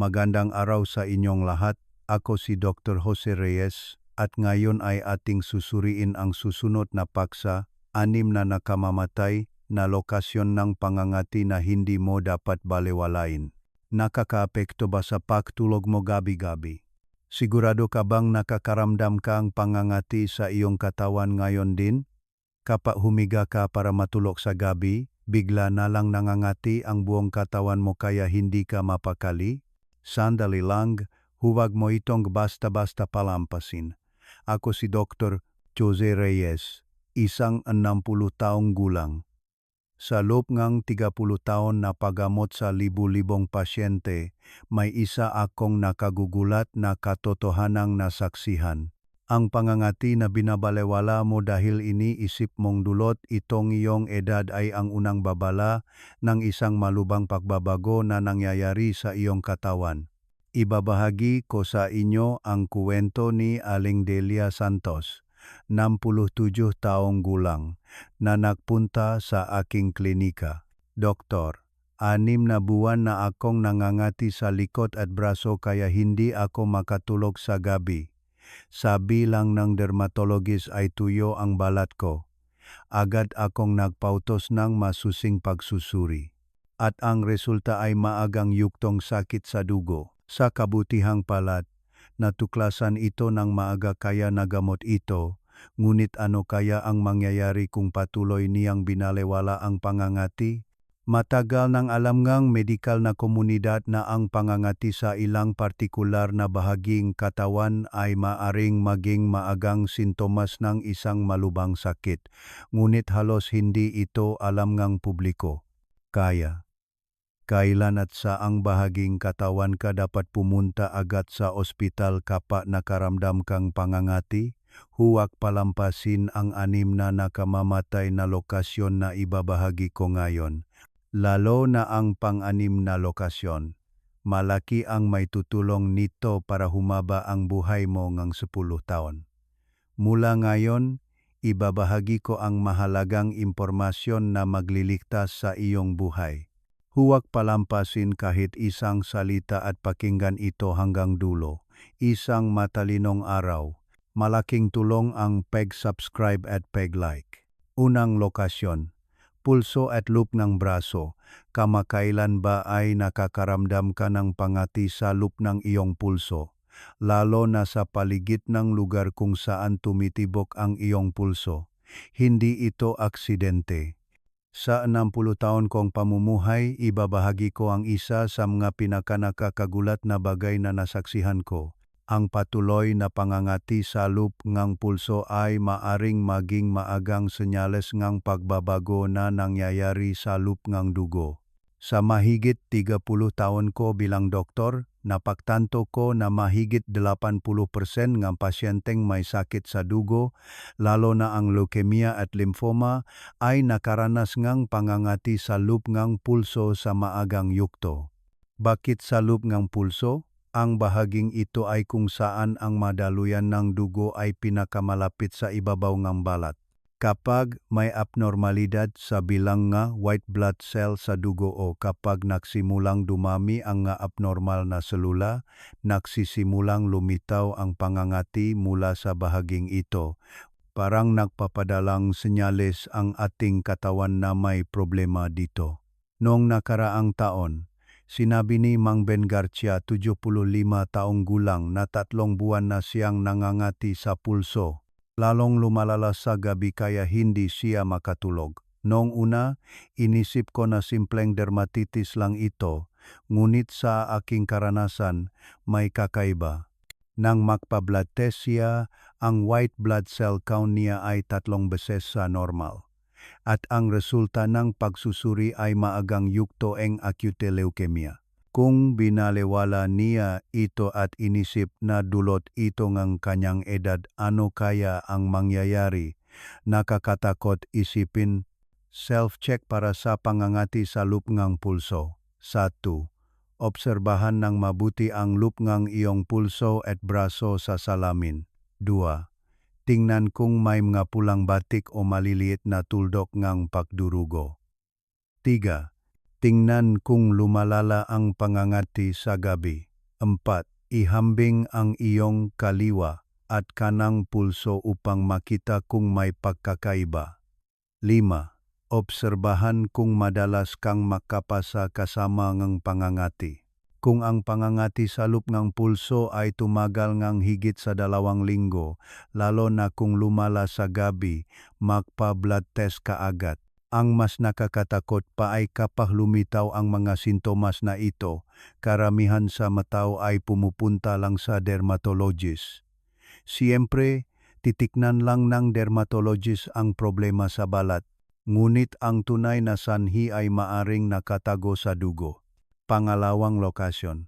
Magandang araw sa inyong lahat. Ako si Dr. Jose Reyes at ngayon ay ating susuriin ang susunod na paksa, anim na nakamamatay na lokasyon ng pangangati na hindi mo dapat balewalain. Nakakaapekto ba sa pagtulog mo gabi-gabi? Sigurado ka bang nakakaramdam ka ang pangangati sa iyong katawan ngayon din? Kapag humiga ka para matulog sa gabi, bigla na lang nangangati ang buong katawan mo kaya hindi ka mapakali? Sandali lang, huwag mo itong basta-basta palampasin. Ako si Dr. Jose Reyes, isang 60 taong gulang. Sa loob ng 30 taon na paggamot sa libu-libong pasyente, may isa akong nakagugulat na katotohanang nasaksihan. Ang pangangati na binabalewala mo dahil iniisip mong dulot itong iyong edad ay ang unang babala ng isang malubang pagbabago na nangyayari sa iyong katawan. Ibabahagi ko sa inyo ang kuwento ni Aling Delia Santos, 67 taong gulang, na nagpunta sa aking klinika. Doktor, anim na buwan na akong nangangati sa likod at braso kaya hindi ako makatulog sa gabi. Sabi lang ng dermatologist ay tuyo ang balat ko. Agad akong nagpautos ng masusing pagsusuri. At ang resulta ay maagang yuktong sakit sa dugo. Sa kabutihang palad, natuklasan ito ng maaga kaya nagamot ito, ngunit ano kaya ang mangyayari kung patuloy niyang binalewala ang pangangati? Matagal nang alam ngang medikal na komunidad na ang pangangati sa ilang partikular na bahaging katawan ay maaring maging maagang sintomas ng isang malubang sakit, ngunit halos hindi ito alam ngang publiko. Kaya, kailan at saang bahaging katawan ka dapat pumunta agad sa ospital kapag nakaramdam kang pangangati? Huwag palampasin ang anim na nakamamatay na lokasyon na ibabahagi ko ngayon. Lalo na ang pang-anim na lokasyon. Malaki ang may tutulong nito para humaba ang buhay mo ng 10 taon. Mula ngayon, ibabahagi ko ang mahalagang impormasyon na magliligtas sa iyong buhay. Huwag palampasin kahit isang salita at pakinggan ito hanggang dulo. Isang matalinong araw. Malaking tulong ang peg-subscribe at peg-like. Unang lokasyon. Pulso at loop ng braso. Kamakailan ba ay nakakaramdam ka ng pangati sa loop ng iyong pulso? Lalo na sa paligid ng lugar kung saan tumitibok ang iyong pulso. Hindi ito aksidente sa 60 taon kong pamumuhay, ibabahagi ko ang isa sa mga pinakanakakagulat na bagay na nasaksihan ko. Ang patuloy na pangangati sa loop ngang pulso ay maaring maging maagang senyales ngang pagbabago na nangyayari sa loop ngang dugo. Sa mahigit 30 taon ko bilang doktor, napagtanto ko na mahigit 80% ng pasyenteng may sakit sa dugo, lalo na ang leukemia at lymphoma, ay nakaranas ngang pangangati sa loop ngang pulso sa maagang yukto. Bakit sa loop ngang pulso? Ang bahaging ito ay kung saan ang madaluyan ng dugo ay pinakamalapit sa ibabaw ng balat. Kapag may abnormalidad sa bilang nga white blood cell sa dugo o kapag nagsimulang dumami ang nga abnormal na selula, nagsisimulang lumitaw ang pangangati mula sa bahaging ito. Parang nagpapadalang senyales ang ating katawan na may problema dito. Noong nakaraang taon, sinabi ni Mang Ben Garcia 75 taong gulang na tatlong buwan na siyang nangangati sa pulso lalong lumalala sa gabi kaya hindi siya makatulog. Noong una, inisip ko na simpleng dermatitis lang ito, ngunit sa aking karanasan, may kakaiba. Nang magpa-blood test siya, ang white blood cell count niya ay tatlong beses sa normal. At ang resulta ng pagsusuri ay maagang yukto ang acute leukemia. Kung binalewala niya ito at inisip na dulot ito ng kanyang edad, ano kaya ang mangyayari? Nakakatakot isipin, self-check para sa pangangati sa loop ng pulso. 1. Obserbahan ng mabuti ang loop ng iyong pulso at braso sa salamin. 2. Tingnan kung may mga pulang batik o maliliit na tuldok ng pagdurugo. 3 Tingnan kung lumalala ang pangangati sa gabi. 4. Ihambing ang iyong kaliwa at kanang pulso upang makita kung may pagkakaiba. 5. Obserbahan kung madalas kang makapasa kasama ng pangangati. Kung ang pangangati sa loop ng pulso ay tumagal ng higit sa dalawang linggo, lalo na kung lumala sa gabi, magpa-blood test ka agad. Ang mas nakakatakot pa ay kapag lumitaw ang mga sintomas na ito, karamihan sa matao ay pumupunta lang sa dermatologist. Siyempre, titiknan lang ng dermatologist ang problema sa balat, ngunit ang tunay na sanhi ay maaring nakatago sa dugo. Pangalawang lokasyon,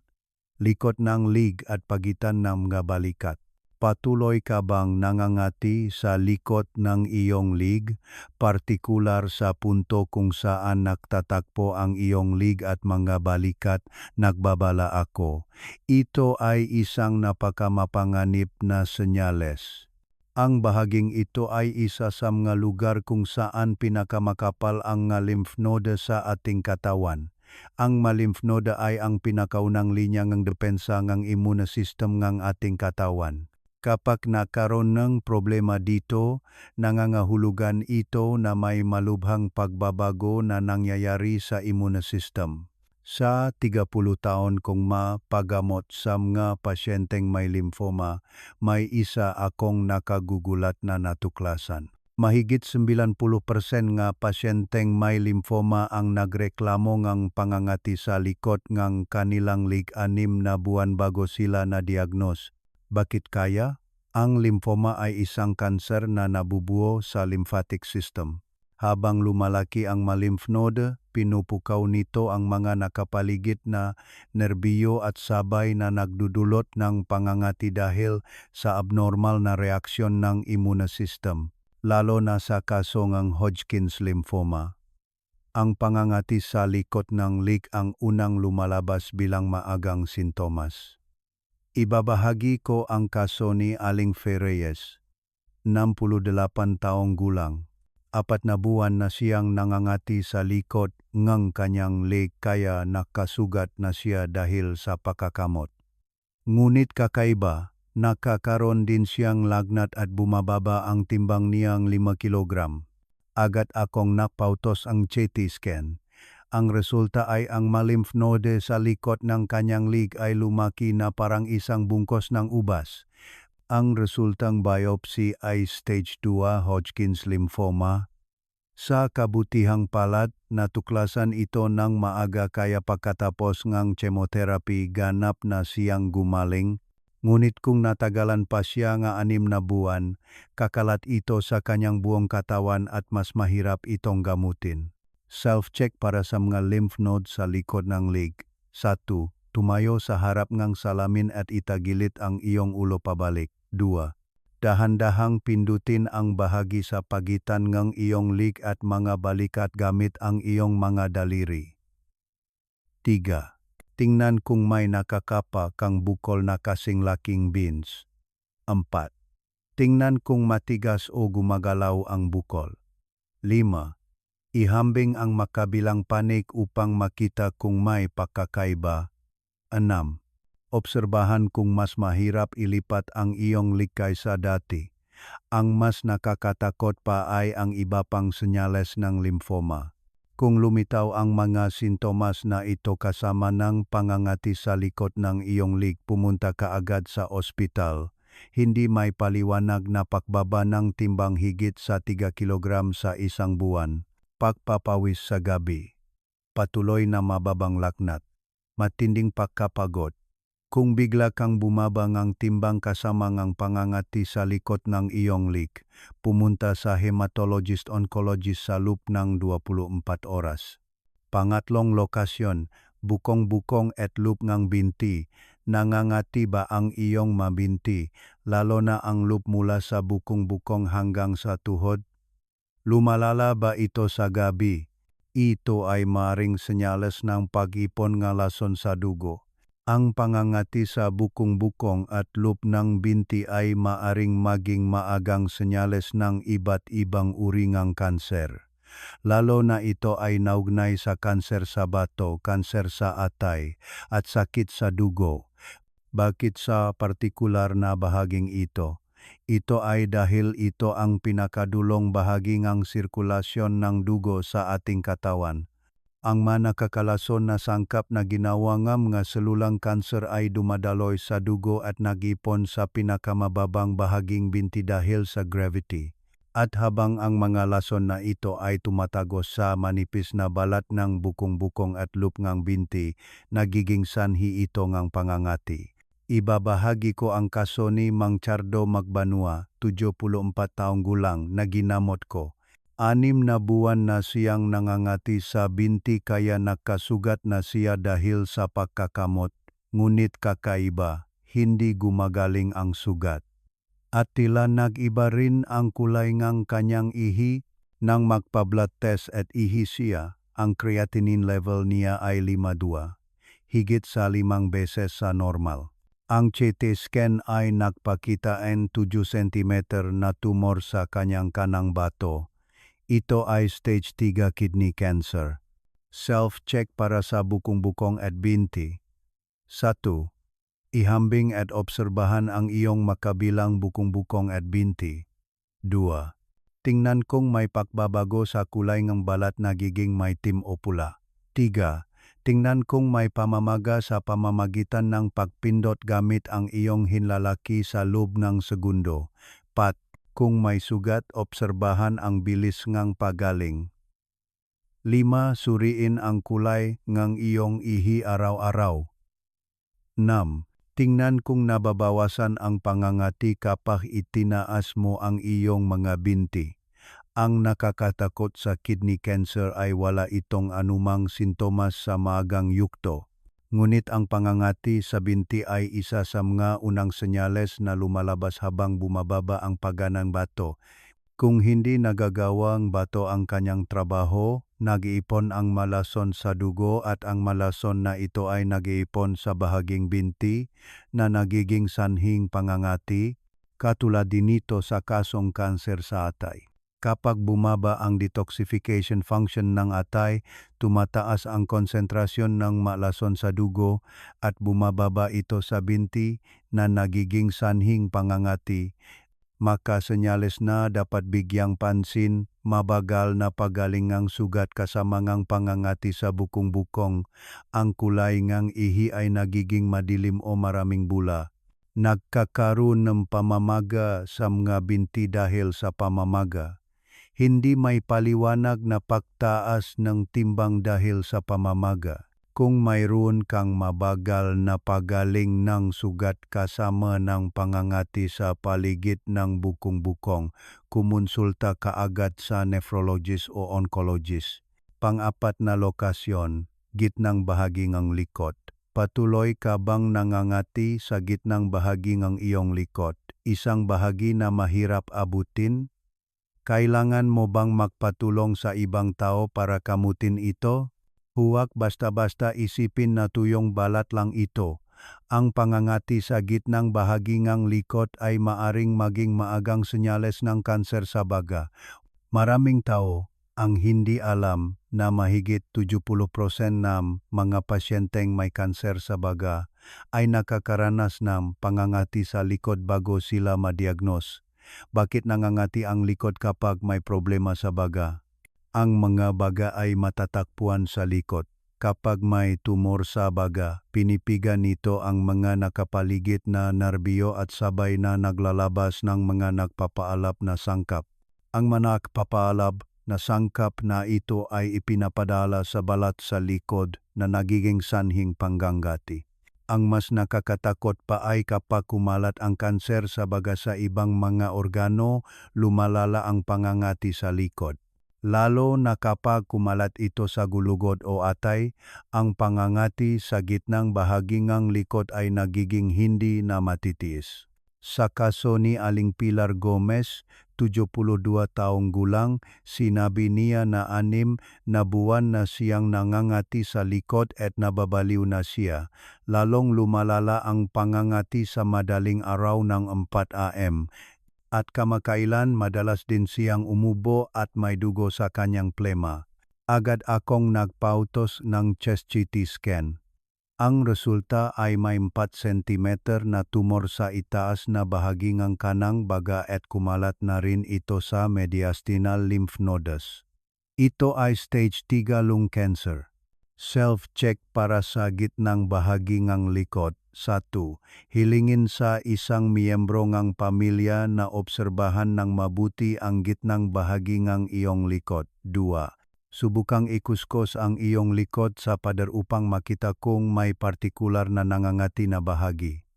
likot ng lig at pagitan ng mga balikat. Patuloy ka bang nangangati sa likot ng iyong lig, partikular sa punto kung saan nagtatakpo ang iyong lig at mga balikat, nagbabala ako. Ito ay isang napakamapanganib na senyales. Ang bahaging ito ay isa sa mga lugar kung saan pinakamakapal ang nga lymph node sa ating katawan. Ang ma-lymph node ay ang pinakaunang linya ng depensa ng immune system ng ating katawan. Kapag nakaroon ng problema dito, nangangahulugan ito na may malubhang pagbabago na nangyayari sa immune system. Sa 30 taon kong mapagamot sa mga pasyenteng may lymphoma, may isa akong nakagugulat na natuklasan. Mahigit 90% nga pasyenteng may lymphoma ang nagreklamo ngang pangangati sa likod ngang kanilang lig-anim na buwan bago sila na-diagnose. Bakit kaya? Ang lymphoma ay isang kanser na nabubuo sa lymphatic system. Habang lumalaki ang ma-lymph node, pinupukaw nito ang mga nakapaligid na nerbiyo at sabay na nagdudulot ng pangangati dahil sa abnormal na reaksyon ng immune system lalo na sa kaso ng Hodgkin's lymphoma. Ang pangangati sa likot ng lig ang unang lumalabas bilang maagang sintomas. Ibabahagi ko ang kaso ni Aling Ferreyes, 68 taong gulang. Apat na buwan na siyang nangangati sa likod ng kanyang leg kaya nakasugat na siya dahil sa pakakamot. Ngunit kakaiba, Nakakaroon din siyang lagnat at bumababa ang timbang niyang 5 kilogram. Agad akong napautos ang CT scan. Ang resulta ay ang ma-lymph node sa likod ng kanyang lig ay lumaki na parang isang bungkos ng ubas. Ang resultang biopsy ay stage 2 Hodgkin's lymphoma. Sa kabutihang palad, natuklasan ito ng maaga kaya pagkatapos ng chemotherapy ganap na siyang gumaling Ngunit kung natagalan pa siya nga anim na buwan, kakalat ito sa kanyang buong katawan at mas mahirap itong gamutin. Self-check para sa mga lymph node sa likod ng leg. 1. Tumayo sa harap ng salamin at itagilit ang iyong ulo pabalik. 2. Dahan-dahang pindutin ang bahagi sa pagitan ng iyong leg at mga balikat gamit ang iyong mga daliri. 3 tingnan kung may nakakapa kang bukol na kasing laking beans. 4. Tingnan kung matigas o gumagalaw ang bukol. 5. Ihambing ang makabilang panik upang makita kung may pakakaiba. 6. Obserbahan kung mas mahirap ilipat ang iyong likay sa dati. Ang mas nakakatakot pa ay ang iba pang senyales ng lymphoma. Kung lumitaw ang mga sintomas na ito kasama ng pangangati sa likod ng iyong lig, pumunta ka agad sa ospital. Hindi may paliwanag na pakbaba ng timbang higit sa 3 kilogram sa isang buwan. Pagpapawis sa gabi. Patuloy na mababang laknat. Matinding pagkapagod kung bigla kang bumaba ng timbang kasama ng pangangati sa likod ng iyong lik, pumunta sa hematologist-oncologist sa loop ng 24 oras. Pangatlong lokasyon, bukong-bukong at loop ng binti, nangangati ba ang iyong mabinti, lalo na ang loop mula sa bukong-bukong hanggang sa tuhod? Lumalala ba ito sa gabi? Ito ay maring senyales ng pag-ipon ng lason sa dugo. Ang pangangati sa bukong-bukong at loop ng binti ay maaring maging maagang senyales ng iba't ibang uri ng kanser. Lalo na ito ay naugnay sa kanser sa bato, kanser sa atay, at sakit sa dugo. Bakit sa partikular na bahaging ito? Ito ay dahil ito ang pinakadulong bahagi ng sirkulasyon ng dugo sa ating katawan. Ang manakakalason na sangkap na ginawangam nga selulang kanser ay dumadaloy sa dugo at nagipon sa pinakamababang bahaging binti dahil sa gravity. At habang ang mga lason na ito ay tumatagos sa manipis na balat ng bukong-bukong at loop ngang binti, nagiging sanhi ito ngang pangangati. Ibabahagi ko ang kaso ni Mang Chardo Magbanua, 74 taong gulang, na ginamot ko. Anim na buwan na siyang nangangati sa binti kaya nakasugat na siya dahil sa pagkakamot, ngunit kakaiba, hindi gumagaling ang sugat. At tila nag-iba rin ang kulay ng kanyang ihi nang magpa-blood test at ihi siya, ang creatinine level niya ay 52, higit sa limang beses sa normal. Ang CT scan ay nagpakita ng 7 cm na tumor sa kanyang kanang bato. Ito ay stage 3 kidney cancer. Self-check para sa bukong-bukong at binti. 1. Ihambing at obserbahan ang iyong makabilang bukong-bukong at binti. 2. Tingnan kung may pagbabago sa kulay ng balat nagiging maitim o pula. 3. Tingnan kung may pamamaga sa pamamagitan ng pagpindot gamit ang iyong hinlalaki sa loob ng segundo. 4. Kung may sugat, obserbahan ang bilis ngang pagaling. 5. Suriin ang kulay ngang iyong ihi araw-araw. 6. Tingnan kung nababawasan ang pangangati kapag itinaas mo ang iyong mga binti. Ang nakakatakot sa kidney cancer ay wala itong anumang sintomas sa maagang yukto. Ngunit ang pangangati sa binti ay isa sa mga unang senyales na lumalabas habang bumababa ang paga ng bato. Kung hindi nagagawang bato ang kanyang trabaho, nag-iipon ang malason sa dugo at ang malason na ito ay nag-iipon sa bahaging binti na nagiging sanhing pangangati, katulad dinito sa kasong kanser sa atay. Kapag bumaba ang detoxification function ng atay, tumataas ang konsentrasyon ng malason sa dugo at bumababa ito sa binti na nagiging sanhing pangangati. Makasenyales na dapat bigyang pansin, mabagal na pagaling ng sugat kasama ngang pangangati sa bukong-bukong. Ang kulay ngang ihi ay nagiging madilim o maraming bula. Nagkakaroon ng pamamaga sa mga binti dahil sa pamamaga hindi may paliwanag na pagtaas ng timbang dahil sa pamamaga. Kung mayroon kang mabagal na pagaling ng sugat kasama ng pangangati sa paligid ng bukong-bukong, kumonsulta kaagad sa nephrologist o oncologist. Pang-apat na lokasyon, gitnang bahagi ng likod. Patuloy ka bang nangangati sa gitnang bahagi ng iyong likod? Isang bahagi na mahirap abutin kailangan mo bang magpatulong sa ibang tao para kamutin ito? Huwag basta-basta isipin na tuyong balat lang ito. Ang pangangati sa gitnang bahagi ng likod ay maaring maging maagang senyales ng kanser sa baga. Maraming tao ang hindi alam na mahigit 70% ng mga pasyenteng may kanser sa baga ay nakakaranas ng pangangati sa likod bago sila madiagnos. Bakit nangangati ang likod kapag may problema sa baga? Ang mga baga ay matatakpuan sa likod. Kapag may tumor sa baga, pinipigan nito ang mga nakapaligid na narbiyo at sabay na naglalabas ng mga nagpapaalab na sangkap. Ang mga nagpapaalab na sangkap na ito ay ipinapadala sa balat sa likod na nagiging sanhing panggangati. Ang mas nakakatakot pa ay kapag kumalat ang kanser sa baga sa ibang mga organo, lumalala ang pangangati sa likod. Lalo na kapag kumalat ito sa gulugod o atay, ang pangangati sa gitnang bahagi ng likod ay nagiging hindi na matitiis. Sa kaso ni Aling Pilar Gomez, 72 taong gulang, sinabi niya na anim na buwan na siyang nangangati sa likod at nababaliw na siya. Lalong lumalala ang pangangati sa madaling araw ng 4 am at kamakailan madalas din siyang umubo at may dugo sa kanyang plema. Agad akong nagpautos ng chest CT scan. Ang resulta ay may 4 cm na tumor sa itaas na bahagi ng kanang baga at kumalat na rin ito sa mediastinal lymph nodes. Ito ay stage 3 lung cancer. Self-check para sa gitnang bahagi ng likod. 1. Hilingin sa isang miyembro ng pamilya na obserbahan ng mabuti ang gitnang bahagi ng iyong likod. 2. Subukang ikuskos ang iyong likod sa pader upang makita kung may partikular na nangangati na bahagi.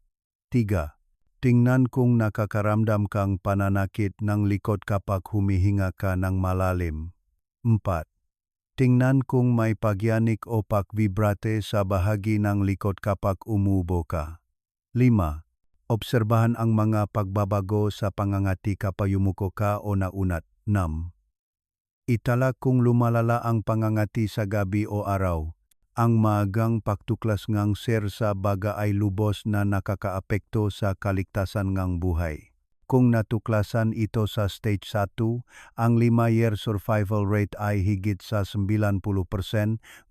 3. Tingnan kung nakakaramdam kang pananakit ng likod kapag humihinga ka ng malalim. 4. Tingnan kung may pagyanik o pagvibrate sa bahagi ng likod kapag umubo ka. 5. Obserbahan ang mga pagbabago sa pangangati kapag yumuko ka o naunat. 6. Itala kung lumalala ang pangangati sa gabi o araw. Ang maagang pagtuklas ngang ser sa baga ay lubos na nakakaapekto sa kaligtasan ngang buhay. Kung natuklasan ito sa stage 1, ang 5-year survival rate ay higit sa 90%,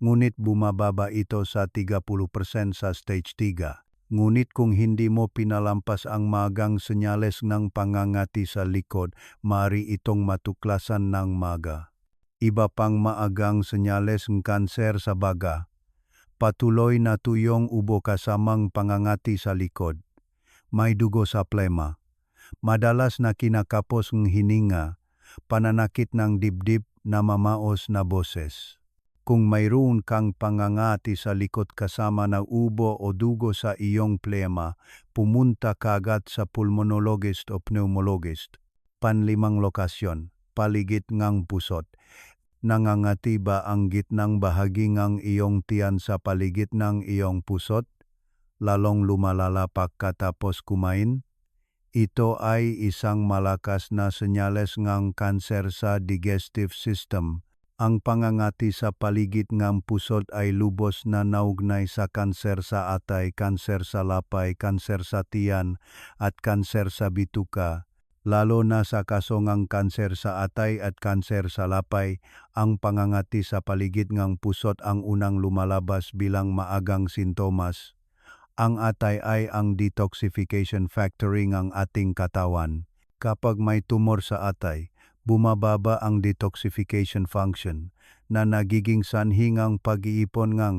ngunit bumababa ito sa 30% sa stage 3. Ngunit kung hindi mo pinalampas ang magang senyales ng pangangati sa likod, mari itong matuklasan ng maga. Iba pang maagang senyales ng kanser sa baga. Patuloy na tuyong ubo kasamang pangangati sa likod. May dugo sa plema. Madalas na kinakapos ng hininga, pananakit ng dibdib na mamaos na boses. Kung mayroon kang pangangati sa likod kasama ng ubo o dugo sa iyong plema, pumunta kagad sa pulmonologist o pneumologist. Panlimang lokasyon, paligid ngang pusot. Nangangati ba ang gitnang bahagi ng iyong tiyan sa paligid ng iyong pusot? Lalong lumalala pagkatapos kumain? Ito ay isang malakas na senyales ng kanser sa digestive system. Ang pangangati sa paligid ng pusod ay lubos na naugnay sa kanser sa atay, kanser sa lapay, kanser sa tiyan, at kanser sa bituka. Lalo na sa kaso ng kanser sa atay at kanser sa lapay, ang pangangati sa paligid ng pusot ang unang lumalabas bilang maagang sintomas. Ang atay ay ang detoxification factory ng ating katawan. Kapag may tumor sa atay, bumababa ang detoxification function na nagiging sanhingang pag-iipon ng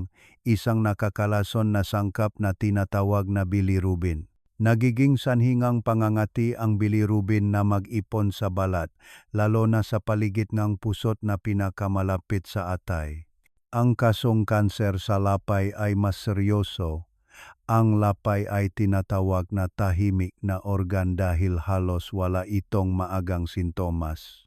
isang nakakalason na sangkap na tinatawag na bilirubin. Nagiging sanhingang pangangati ang bilirubin na mag-ipon sa balat, lalo na sa paligid ng pusot na pinakamalapit sa atay. Ang kasong kanser sa lapay ay mas seryoso ang lapay ay tinatawag na tahimik na organ dahil halos wala itong maagang sintomas.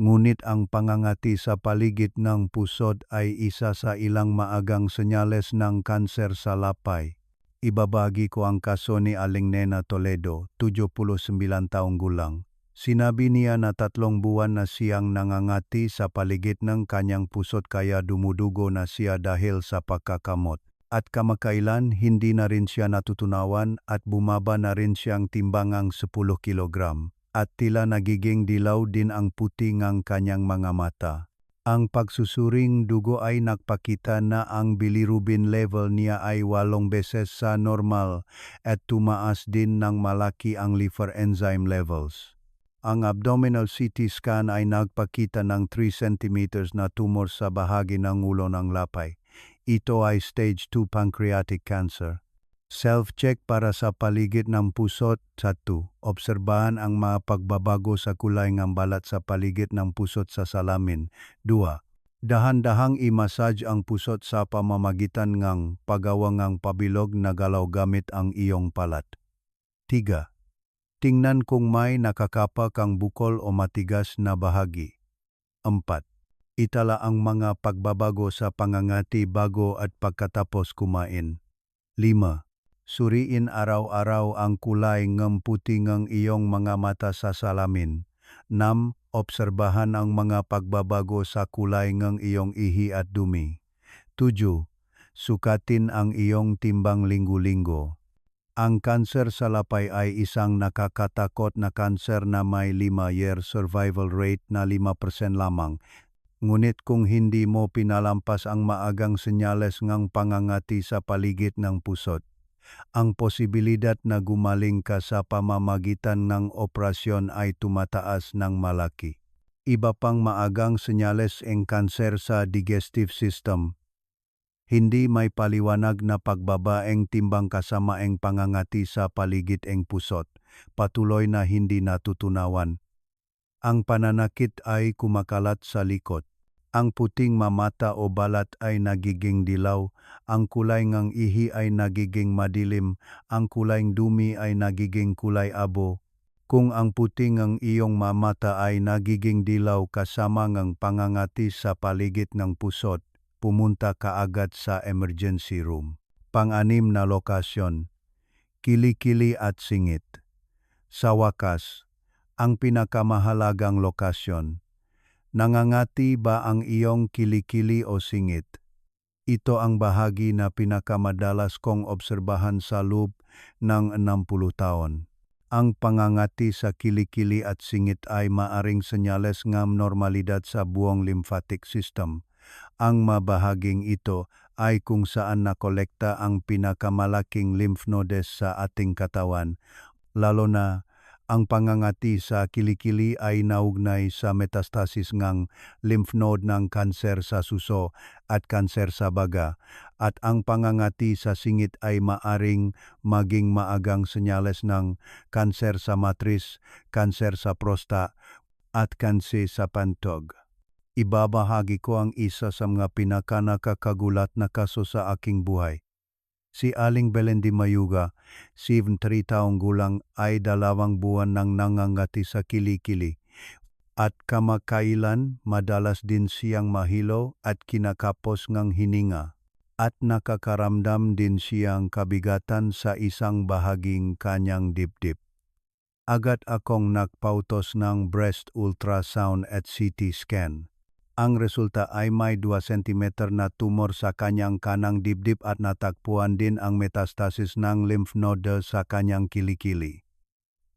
Ngunit ang pangangati sa paligid ng pusod ay isa sa ilang maagang senyales ng kanser sa lapay. Ibabagi ko ang kaso ni Aling Nena Toledo, 79 taong gulang. Sinabi niya na tatlong buwan na siyang nangangati sa paligid ng kanyang pusot kaya dumudugo na siya dahil sa pagkakamot at kamakailan hindi na rin siya natutunawan at bumaba na rin siyang timbangang 10 kilogram at tila nagiging dilaw din ang puti ng kanyang mga mata. Ang pagsusuring dugo ay nagpakita na ang bilirubin level niya ay walong beses sa normal at tumaas din ng malaki ang liver enzyme levels. Ang abdominal CT scan ay nagpakita ng 3 cm na tumor sa bahagi ng ulo ng lapay ito ay stage 2 pancreatic cancer. Self-check para sa paligid ng pusot. 1. Obserbahan ang mga pagbabago sa kulay ng balat sa paligid ng pusot sa salamin. 2. Dahan-dahang i-massage ang pusot sa pamamagitan ng pagawa ng pabilog na galaw gamit ang iyong palat. 3. Tingnan kung may nakakapak ang bukol o matigas na bahagi. 4 itala ang mga pagbabago sa pangangati bago at pagkatapos kumain. 5. Suriin araw-araw ang kulay ng puti ng iyong mga mata sa salamin. 6. Obserbahan ang mga pagbabago sa kulay ng iyong ihi at dumi. 7. Sukatin ang iyong timbang linggo-linggo. Ang kanser sa lapay ay isang nakakatakot na kanser na may 5-year survival rate na 5% lamang Ngunit kung hindi mo pinalampas ang maagang senyales ng pangangati sa paligid ng pusot, ang posibilidad na gumaling ka sa pamamagitan ng operasyon ay tumataas ng malaki. Iba pang maagang senyales ng kanser sa digestive system. Hindi may paliwanag na pagbabaeng timbang kasama ang pangangati sa paligid ng pusot, patuloy na hindi natutunawan. Ang pananakit ay kumakalat sa likod. Ang puting mamata o balat ay nagiging dilaw, ang kulay ng ihi ay nagiging madilim, ang kulay dumi ay nagiging kulay abo. Kung ang puting ng iyong mamata ay nagiging dilaw kasama ng pangangati sa paligid ng pusot, pumunta ka agad sa emergency room. Pang-anim na lokasyon, kilikili at singit. Sa wakas, ang pinakamahalagang lokasyon, nangangati ba ang iyong kilikili o singit? Ito ang bahagi na pinakamadalas kong obserbahan sa loob ng 60 taon. Ang pangangati sa kilikili at singit ay maaring senyales ng normalidad sa buong lymphatic system. Ang mabahaging ito ay kung saan nakolekta ang pinakamalaking lymph nodes sa ating katawan, lalo na ang pangangati sa kilikili ay naugnay sa metastasis ng lymph node ng kanser sa suso at kanser sa baga, at ang pangangati sa singit ay maaring maging maagang senyales ng kanser sa matris, kanser sa prosta, at kanser sa pantog. Ibabahagi ko ang isa sa mga pinakanakakagulat na kaso sa aking buhay. Si Aling Belen de Mayuga, 73 taong gulang ay dalawang buwan nang nangangati sa kilikili at kamakailan madalas din siyang mahilo at kinakapos ngang hininga at nakakaramdam din siyang kabigatan sa isang bahaging kanyang dibdib. Agad akong nagpautos ng breast ultrasound at CT scan. Ang resulta ay may 2 cm na tumor sa kanyang kanang dibdib at natagpuan din ang metastasis ng lymph node sa kanyang kilikili.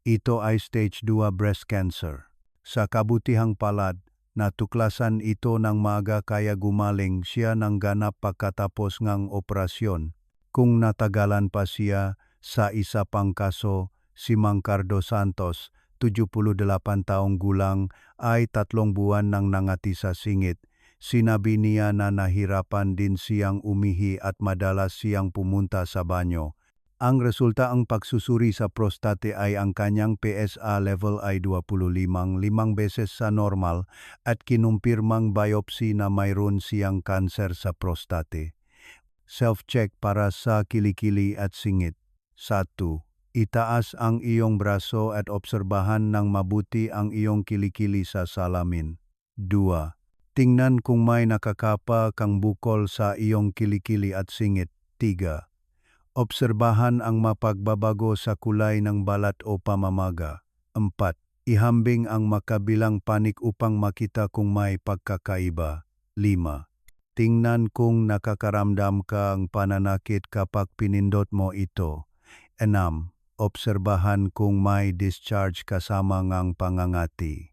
Ito ay stage 2 breast cancer. Sa kabutihang palad, natuklasan ito ng maga kaya gumaling siya ng ganap pagkatapos ng operasyon. Kung natagalan pa siya sa isa pang kaso, si Mang Cardo Santos, 78 taong gulang ay tatlong buwan nang nangati sa singit. Sinabi niya na nahirapan din siyang umihi at madalas siyang pumunta sa banyo. Ang resulta ang pagsusuri sa prostate ay ang kanyang PSA level ay 25 limang beses sa normal at kinumpirmang biopsy na mayroon siyang kanser sa prostate. Self-check para sa kilikili at singit. 1. Itaas ang iyong braso at obserbahan ng mabuti ang iyong kilikili sa salamin. 2. Tingnan kung may nakakapa kang bukol sa iyong kilikili at singit. 3. Obserbahan ang mapagbabago sa kulay ng balat o pamamaga. 4. Ihambing ang makabilang panik upang makita kung may pagkakaiba. 5. Tingnan kung nakakaramdam ka ang pananakit kapag pinindot mo ito. 6 obserbahan kung may discharge kasama ngang pangangati.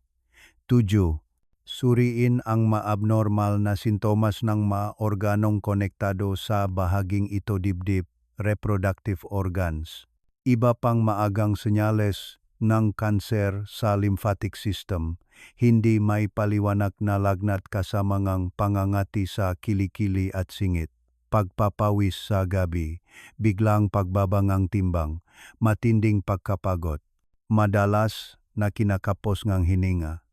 7. Suriin ang maabnormal na sintomas ng mga organong konektado sa bahaging ito dibdib, reproductive organs. Iba pang maagang senyales ng kanser sa lymphatic system, hindi may paliwanag na lagnat kasama ngang pangangati sa kilikili at singit pagpapawis sa gabi, biglang pagbabangang timbang, matinding pagkapagod, madalas na kinakapos ngang hininga.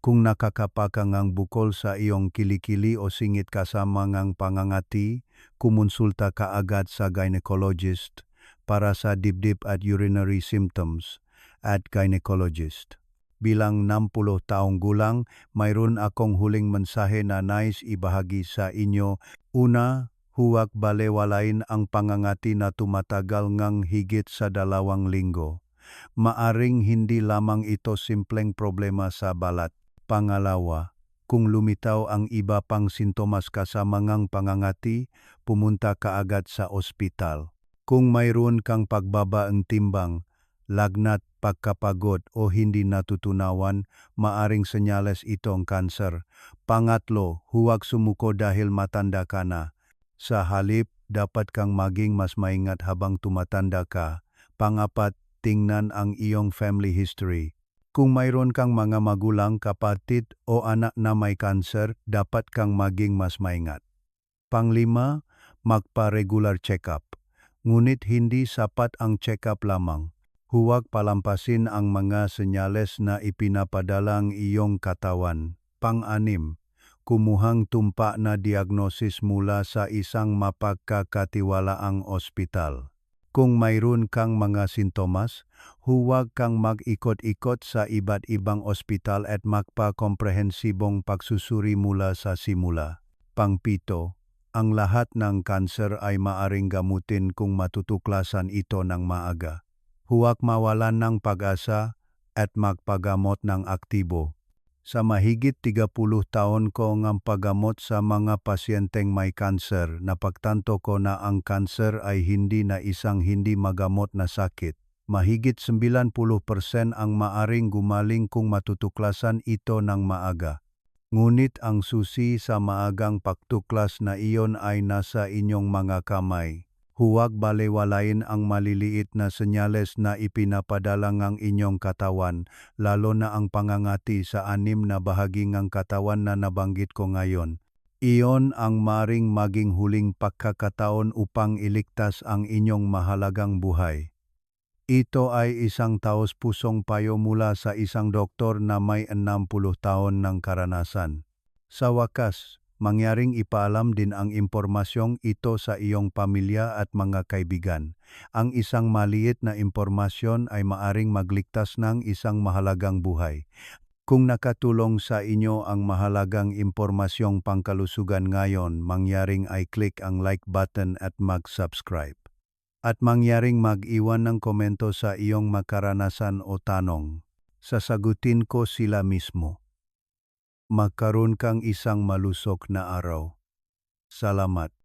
Kung nakakapaka ngang bukol sa iyong kilikili o singit kasama ngang pangangati, kumonsulta ka agad sa gynecologist para sa dibdib at urinary symptoms at gynecologist. Bilang 60 taong gulang, mayroon akong huling mensahe na nais ibahagi sa inyo. Una, huwag balewalain ang pangangati na tumatagal ngang higit sa dalawang linggo. Maaring hindi lamang ito simpleng problema sa balat. Pangalawa, kung lumitaw ang iba pang sintomas kasama ngang pangangati, pumunta ka agad sa ospital. Kung mayroon kang pagbaba ang timbang, lagnat, pagkapagod o hindi natutunawan, maaring senyales itong kanser. Pangatlo, huwag sumuko dahil matanda ka na. Sa halip, dapat kang maging mas maingat habang tumatanda ka. Pangapat, tingnan ang iyong family history. Kung mayroon kang mga magulang, kapatid o anak na may kanser, dapat kang maging mas maingat. Panglima, magpa-regular check-up. Ngunit hindi sapat ang check-up lamang. Huwag palampasin ang mga senyales na ipinapadala ang iyong katawan. Pang-anim, kumuhang tumpa na diagnosis mula sa isang mapagkakatiwalaang ospital. Kung mayroon kang mga sintomas, huwag kang mag-ikot-ikot sa iba't ibang ospital at magpa-komprehensibong pagsusuri mula sa simula. Pangpito, ang lahat ng kanser ay maaring gamutin kung matutuklasan ito ng maaga. Huwag mawalan ng pag-asa at magpagamot ng aktibo. Sa mahigit 30 taon ko ang paggamot sa mga pasyenteng may kanser, napagtanto ko na ang kanser ay hindi na isang hindi magamot na sakit. Mahigit 90% ang maaring gumaling kung matutuklasan ito ng maaga. Ngunit ang susi sa maagang pagtuklas na iyon ay nasa inyong mga kamay. Huwag balewalain ang maliliit na senyales na ipinapadala ng inyong katawan, lalo na ang pangangati sa anim na bahagi ng katawan na nabanggit ko ngayon. Iyon ang maring maging huling pagkakataon upang iligtas ang inyong mahalagang buhay. Ito ay isang taos-pusong payo mula sa isang doktor na may 60 taon ng karanasan. Sa wakas, mangyaring ipaalam din ang impormasyong ito sa iyong pamilya at mga kaibigan. Ang isang maliit na impormasyon ay maaring magligtas ng isang mahalagang buhay. Kung nakatulong sa inyo ang mahalagang impormasyong pangkalusugan ngayon, mangyaring ay click ang like button at mag-subscribe. At mangyaring mag-iwan ng komento sa iyong makaranasan o tanong. Sasagutin ko sila mismo magkaroon kang isang malusok na araw. Salamat.